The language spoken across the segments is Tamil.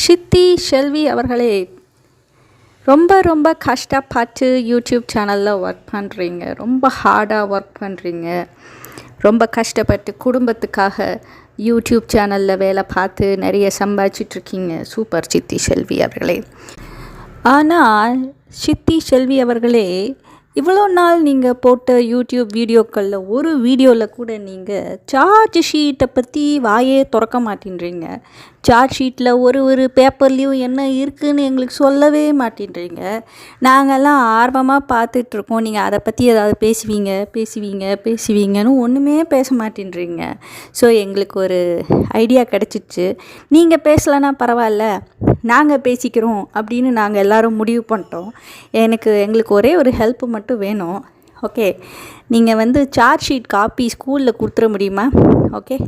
சித்தி செல்வி அவர்களே ரொம்ப ரொம்ப கஷ்டப்பட்டு யூடியூப் சேனலில் ஒர்க் பண்ணுறீங்க ரொம்ப ஹார்டாக ஒர்க் பண்ணுறீங்க ரொம்ப கஷ்டப்பட்டு குடும்பத்துக்காக யூடியூப் சேனலில் வேலை பார்த்து நிறைய சம்பாதிச்சிட்ருக்கீங்க சூப்பர் சித்தி செல்வி அவர்களே. ஆனால் சித்தி செல்வி அவர்களே இவ்வளோ நாள் நீங்கள் போட்ட யூடியூப் வீடியோக்களில் ஒரு வீடியோவில் கூட நீங்கள் சார்ஜ் ஷீட்டை பற்றி வாயே திறக்க மாட்டேன்றீங்க. சார்ஜ் ஷீட்டில் ஒரு ஒரு பேப்பர்லேயும் என்ன இருக்குதுன்னு எங்களுக்கு சொல்லவே மாட்டேன்றீங்க. நாங்கள்லாம் ஆர்வமாக பார்த்துட்ருக்கோம். நீங்கள் அதை பற்றி ஏதாவது பேசுவீங்க பேசுவீங்க பேசுவீங்கன்னு ஒன்றுமே பேச மாட்டேன்றீங்க. ஸோ எங்களுக்கு ஒரு ஐடியா கிடச்சிச்சு. நீங்கள் பேசலைன்னா பரவாயில்ல நாங்கள் பேசிக்கிறோம் அப்படின்னு நாங்கள் எல்லோரும் முடிவு பண்ணிட்டோம். எனக்கு எங்களுக்கு ஒரே ஒரு ஹெல்ப் மட்டும் வேணும். ஓகே நீங்கள் வந்து சார்ஜ் ஷீட் காப்பி ஸ்கூலில் கொடுத்துட முடியுமா? ஓகே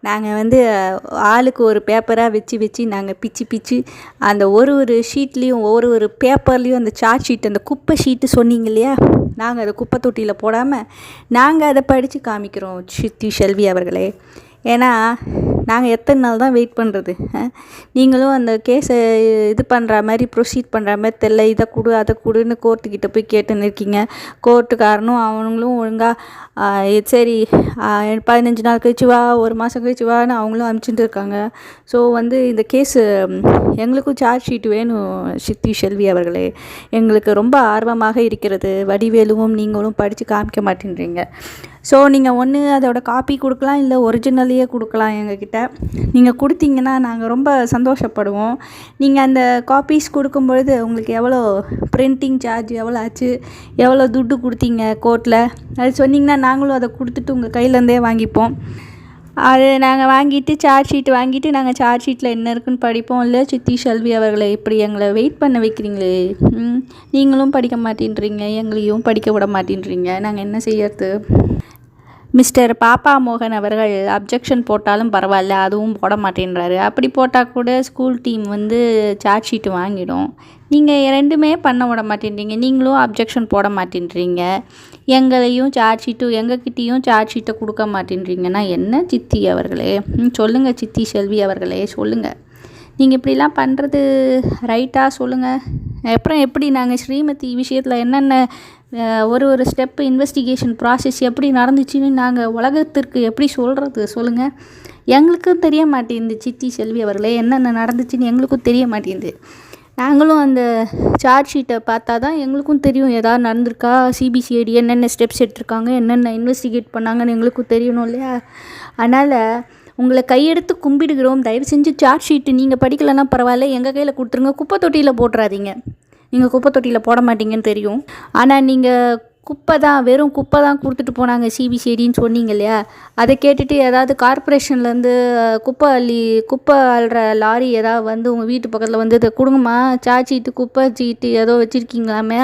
நாங்கள் வந்து ஆளுக்கு ஒரு பேப்பராக வச்சு வச்சு நாங்கள் பிச்சு பிச்சு அந்த ஒரு ஒரு ஷீட்லேயும் ஒரு ஒரு பேப்பர்லேயும் அந்த சார்ட் ஷீட் அந்த குப்பை ஷீட்டு சொன்னீங்க இல்லையா? நாங்கள் அதை குப்பை தொட்டியில் போடாமல் நாங்கள் அதை படித்து காமிக்கிறோம் சித்தி செல்வி அவர்களே. ஏன்னா நாங்கள் எத்தனை நாள் தான் வெயிட் பண்ணுறது நீங்களும் அந்த கேஸை இது பண்ணுற மாதிரி ப்ரொசீட் பண்ணுற மாதிரி தெரில இதை கொடு அதை கொடுன்னு கோர்ட்டுக்கிட்ட போய் கேட்டுன்னு இருக்கீங்க. கோர்ட்டுக்காரனும் அவங்களும் ஒழுங்காக சரி பதினஞ்சு நாள் கழிச்சு வா ஒரு மாதம் கழிச்சு வான்னு அவங்களும் அனுப்பிச்சுட்டு இருக்காங்க. ஸோ வந்து இந்த கேஸு எங்களுக்கும் சார்ஜ் ஷீட் வேணும் சித்தி செல்வி அவர்களே. எங்களுக்கு ரொம்ப ஆர்வமாக இருக்கிறது. வடிவேலுவும் நீங்களும் படித்து காமிக்க மாட்டேன்றீங்க. ஸோ நீங்கள் ஒன்று அதோட காப்பி கொடுக்கலாம் இல்லை ஒரிஜினலையே கொடுக்கலாம் எங்ககிட்ட. நீங்கள் கொடுத்தீங்கன்னா நாங்கள் ரொம்ப சந்தோஷப்படுவோம். நீங்கள் அந்த காப்பீஸ் கொடுக்கும்பொழுது உங்களுக்கு எவ்வளோ பிரிண்டிங் சார்ஜ் எவ்வளோ ஆச்சு எவ்வளோ துட்டு கொடுத்தீங்க கோர்ட்டில் அது சொன்னிங்கன்னா நாங்களும் அதை கொடுத்துட்டு உங்கள் கையிலேருந்தே வாங்கிப்போம். அது நாங்கள் வாங்கிட்டு சார்ஜ் ஷீட் வாங்கிட்டு நாங்கள் சார்ஜ் ஷீட்டில் என்ன இருக்குன்னு படிப்போம். இல்லை சித்தி செல்வி அவர்களை இப்படி எங்களை வெயிட் பண்ண வைக்கிறீங்களே? நீங்களும் படிக்க மாட்டேன்றீங்க எங்களையும் படிக்க விட மாட்டேன்றீங்க. நாங்கள் என்ன செய்யறது? மிஸ்டர் பாப்பா மோகன் அவர்கள் அப்ஜெக்ஷன் போட்டாலும் பரவாயில்ல அதுவும் போட மாட்டேன்றாரு. அப்படி போட்டால் கூட ஸ்கூல் டீம் வந்து சார்ஜ் ஷீட்டு வாங்கிடும். நீங்கள் ரெண்டுமே பண்ண விட மாட்டேன்றீங்க. நீங்களும் அப்ஜெக்ஷன் போட மாட்டேன்றீங்க. எங்களையும் சார்ஜ் ஷீட்டும் எங்ககிட்டேயும் சார்ஜ் ஷீட்டை கொடுக்க மாட்டேன்றீங்கன்னா என்ன சித்தி அவர்களே? சொல்லுங்கள் சித்தி செல்வி அவர்களே சொல்லுங்கள் நீங்கள் இப்படிலாம் பண்ணுறது ரைட்டாக சொல்லுங்கள் அப்புறம் எப்படி நாங்கள் ஸ்ரீமதி விஷயத்தில் என்னென்ன ஒரு ஒரு ஸ்டெப்பு இன்வெஸ்டிகேஷன் ப்ராசஸ் எப்படி நடந்துச்சுன்னு நாங்கள் உலகத்திற்கு எப்படி சொல்கிறது சொல்லுங்கள் எங்களுக்கும் தெரிய மாட்டேங்குது சித்தி செல்வி அவர்களே என்னென்ன நடந்துச்சுன்னு எங்களுக்கும் தெரிய மாட்டேங்குது நாங்களும் அந்த சார்ஜ் ஷீட்டை பார்த்தா தான் எங்களுக்கும் தெரியும் எதாவது நடந்திருக்கா சிபிசிஐடி என்னென்ன ஸ்டெப்ஸ் எடுத்திருக்காங்க என்னென்ன இன்வெஸ்டிகேட் பண்ணாங்கன்னு எங்களுக்கும் தெரியணும் இல்லையா? அதனால் உங்களை கையெடுத்து கும்பிடுகிறோம். தயவு செஞ்சு சார்ஜ் ஷீட்டு நீங்கள் படிக்கலைன்னா பரவாயில்ல. எங்கள் கையில் கொடுத்துருங்க. குப்பை தொட்டியில் போட்டுறாதீங்க. நீங்கள் குப்பை தொட்டியில் போட மாட்டீங்கன்னு தெரியும். ஆனால் நீங்கள் குப்பை தான் வெறும் குப்பை தான் கொடுத்துட்டு போனாங்க சிபிசிடின்னு சொன்னீங்க இல்லையா? அதை கேட்டுட்டு ஏதாவது கார்ப்பரேஷன்லேருந்து குப்பை அள்ளி குப்பை அள்ளுற லாரி ஏதாவது வந்து உங்கள் வீட்டு பக்கத்தில் வந்து இதை கொடுங்கம்மா சாச்சிட்டு குப்பை சீட்டு ஏதோ வச்சுருக்கீங்களாமே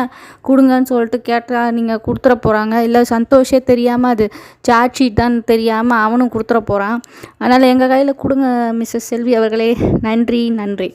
கொடுங்கன்னு சொல்லிட்டு கேட்டால் நீங்கள் கொடுத்துட போகிறாங்க இல்லை சந்தோஷே தெரியாமல் அது சார்ஜ் தான் தெரியாமல் அவனும் கொடுத்துட போகிறான் அதனால் எங்கள் கையில் கொடுங்க மிஸ்ஸஸ் செல்வி அவர்களே. நன்றி நன்றி.